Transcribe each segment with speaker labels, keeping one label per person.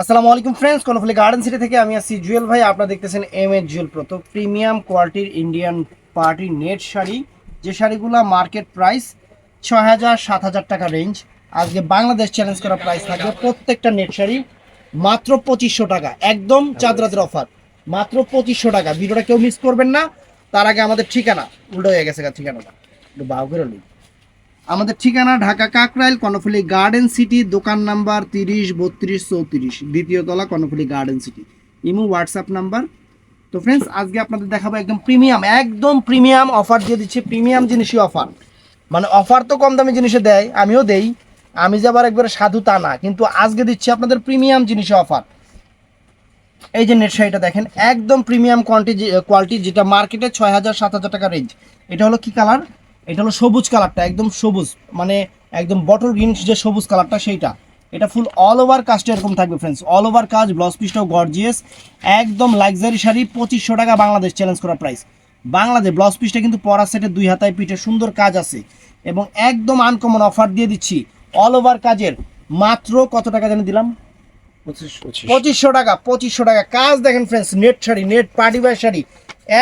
Speaker 1: আসসালামু আলাইকুম friends Karnaphuli garden city থেকে আমি আছি জুয়েল ভাই। আপনারা দেখতেছেন এম এ জুয়েল প্রো তো প্রিমিয়াম কোয়ালিটির ইন্ডিয়ান পার্টি নেট শাড়ি। যে শাড়িগুলো মার্কেট প্রাইস ছ হাজার, সাত হাজার টাকা রেঞ্জ আজকে বাংলাদেশ চ্যালেঞ্জ করা প্রাইস থাকবে প্রত্যেকটা নেট শাড়ি। মাত্র পঁচিশশো টাকা, একদম চাঁদরাতের অফার মাত্র পঁচিশশো টাকা। ভিডিওটা কেউ মিস করবেন না। তার আগে আমাদের ঠিকানা, উল্টো হয়ে গেছে ঠিকানাটা। একটু বাউ করে। আমাদের ঠিকানা ঢাকা কাকরাইল, কর্ণফুলি গার্ডেন সিটি, দোকান নাম্বার তিরিশ, বত্রিশ, চৌত্রিশ, দ্বিতীয় তলা, Karnaphuli garden city. Imo, WhatsApp number. তো ফ্রেন্ডস আজকে আপনাদের দেখাবো একদম প্রিমিয়াম একদম প্রিমিয়াম অফার দিয়ে দিচ্ছে, প্রিমিয়াম জিনিসই অফার মানে অফার তো কম দামি জিনিসে দেয়, আমিও দেই। আমি যে আবার একবারে সাধু তা না, কিন্তু আজকে দিচ্ছি আপনাদের প্রিমিয়াম জিনিসে অফার এই যে নেট শাড়িটা দেখেন, একদম প্রিমিয়াম কোয়ালিটি কোয়ালিটি যেটা মার্কেটে ছয় হাজার, সাত হাজার টাকা রেঞ্জ এটা হলো কি কালার এটা হলো সবুজ কালারটা, একদম সবুজ মানে একদম বটল গ্রিন যে সবুজ কালারটা সেইটা। এটা ফুল অল ওভার কাজটা এরকম থাকবে ফ্রেন্ডস অল ওভার কাজ ব্লাউজ পিসটাও গর্জিয়াস একদম লাক্সারি শাড়ি, পঁচিশশো টাকা বাংলাদেশ চ্যালেঞ্জ করা প্রাইস বাংলাদেশ ব্লাউজ পিসটা কিন্তু পরা সেটে দুই হাতায় পিঠে সুন্দর কাজ আছে। এবং একদম আনকমন অফার দিয়ে দিচ্ছি অল ওভার কাজের মাত্র কত টাকা জানি দিলাম? পঁচিশশো টাকা পঁচিশশো টাকা। কাজ দেখেন friends net sari net party wear sari.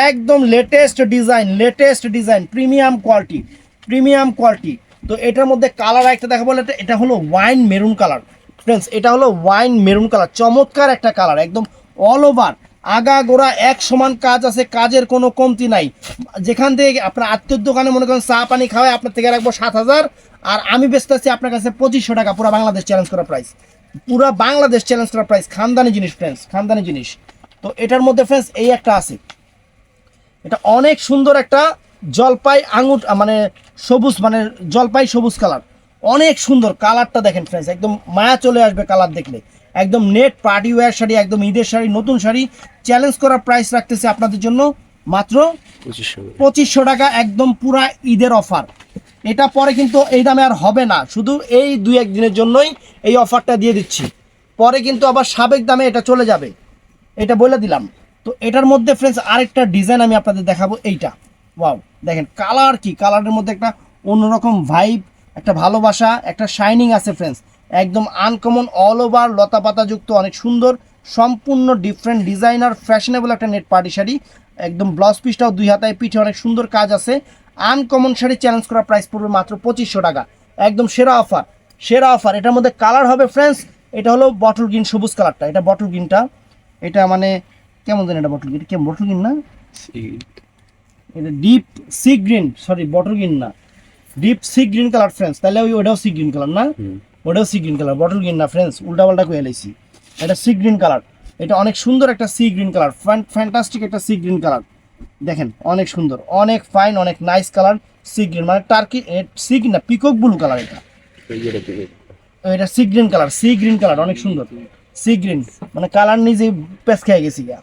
Speaker 1: একদম latest design latest design premium quality premium quality তো এটার মধ্যে কালার একটা দেখা বলে এটা- হলো ওয়াইন মেরুন কালার ফ্রেন্ডস এটা হলো ওয়াইন মেরুন কালার চমৎকার একটা কালার একদম অল ওভার আগা গোড়া এক সমান কাজ আছে, কাজের কোনো কমতি নাই। যেখান থেকে আপনার আত্মীয় দোকানে মনে করেন চা পানি খাওয়ায় আপনার থেকে রাখব সাত হাজার, আর আমি ব্যস্ত আছি আপনার কাছে পঁচিশশো টাকা, পুরো বাংলাদেশ চ্যালেঞ্জ করা প্রাইস পুরো বাংলাদেশ চ্যালেঞ্জ করা প্রাইস খানদানি জিনিস ফ্রেন্ডস খানদানি জিনিস। তো এটার মধ্যে ফ্রেন্ডস এই একটা আছে। এটা অনেক সুন্দর একটা জলপাই আঙুর মানে সবুজ মানে জলপাই সবুজ কালার অনেক সুন্দর কালারটা দেখেন ফ্রেন্ডস একদম মায়া চলে আসবে কালার দেখলে। একদম নেট পার্টি ওয়্যার শাড়ি একদম ঈদের শাড়ি নতুন শাড়ি চ্যালেঞ্জ করা প্রাইস রাখতেছে আপনাদের জন্য মাত্র পঁচিশশো টাকা একদম পুরা ঈদের অফার এটা পরে কিন্তু এই দামে আর হবে না। শুধু এই দুই এক দিনের জন্যই এই অফারটা দিয়ে দিচ্ছি। পরে কিন্তু আবার সাবেক দামে এটা চলে যাবে। এটা বলে দিলাম। তো এটার মধ্যে ফ্রেন্ডস আরেকটা ডিজাইন আমি আপনাদের দেখাবো। এইটা। ওয়াও দেখেন কালার কি? কালারের মধ্যে একটা অন্যরকম ভাইব একটা ভালোবাসা, একটা শাইনিং আছে ফ্রেন্ডস একদম আনকমন অল ওভার লতা পাতাযুক্ত অনেক সুন্দর, সম্পূর্ণ ডিফারেন্ট ডিজাইনার ফ্যাশনেবল একটা নেট পার্টি শাড়ি। একদম ব্লাউজ পিসটাও দুই হাতায় পিঠে অনেক সুন্দর কাজ আছে। আনকমন শাড়ি চ্যালেঞ্জ করা প্রাইস পড়বে মাত্র পঁচিশশো টাকা। একদম সেরা অফার সেরা অফার এটার মধ্যে কালার হবে ফ্রেন্ডস এটা হলো বটল গ্রিন সবুজ কালারটা এটা বটল গ্রিনটা এটা মানে কেমন জানি এটা বটল গ্রিন কেমন বটল গ্রিন না? এটা deep sea green sorry bottle green না। Deep sea green colour friends তাহলে ওই ওটাও সি গ্রিন কালার না? ওটাও sea green colour bottle green না ফ্রেন্ডস উল্টা পাল্টা করে এলাইছি এটা সি গ্রিন কালার এটা অনেক সুন্দর একটা সি গ্রিন কালার ফ্যান্টাস্টিক একটা সি গ্রিন কালার দেখেন অনেক সুন্দর অনেক ফাইন অনেক নাইস কালার সি গ্রিন মানে টার্কি সি গ্রিন না পিকক ব্লু কালার এটা। এটা sea green colour sea green colour অনেক সুন্দর। সি গ্রিন মানে কালার নিজেই পেস খেয়ে গেছি গা।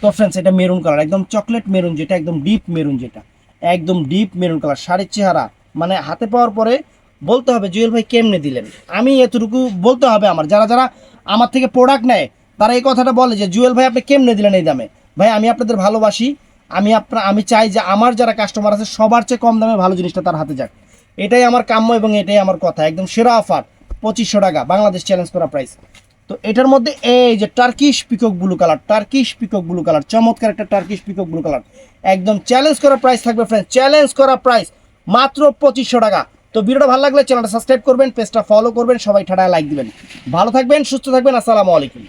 Speaker 1: তো ফ্রেন্ডস এটা মেরুন কালার একদম চকলেট মেরুন যেটা একদম ডিপ মেরুন যেটা। একদম ডিপ মেরুন কালার শাড়ির চেহারা। মানে হাতে পাওয়ার পরে বলতে হবে জুয়েল ভাই কেমনে দিলেন? আমি এতটুকু বলতে হবে আমার। যারা যারা আমার থেকে প্রোডাক্ট নেয় তারা এই কথাটা বলে যে জুয়েল ভাই আপনি কেমনে দিলেন এই দামে? ভাই, আমি আপনাদের ভালোবাসি। আমি আপনার আমি চাই যে আমার যারা কাস্টমার আছে, সবার চেয়ে কম দামে ভালো জিনিসটা তার হাতে যাক। এটাই আমার কাম্য এবং এটাই আমার কথা। একদম সেরা অফার পঁচিশশো টাকা, বাংলাদেশ চ্যালেঞ্জ করা প্রাইস তো এটার মধ্যে এই যে Turkish peacock blue colour Turkish peacock blue colour চমৎকার একটা টার্কিশ পিকক ব্লু কালার একদম চ্যালেঞ্জ করা প্রাইস থাকবে ফ্রেন্ড চ্যালেঞ্জ করা প্রাইস মাত্র পঁচিশশো টাকা। তো ভিডিওটা ভালো লাগলে চ্যানেলটা সাবস্ক্রাইব করবেন পেজটা ফলো করবেন, সবাই ঠাডা লাইক দিবেন। ভালো থাকবেন, সুস্থ থাকবেন, আসসালামু আলাইকুম।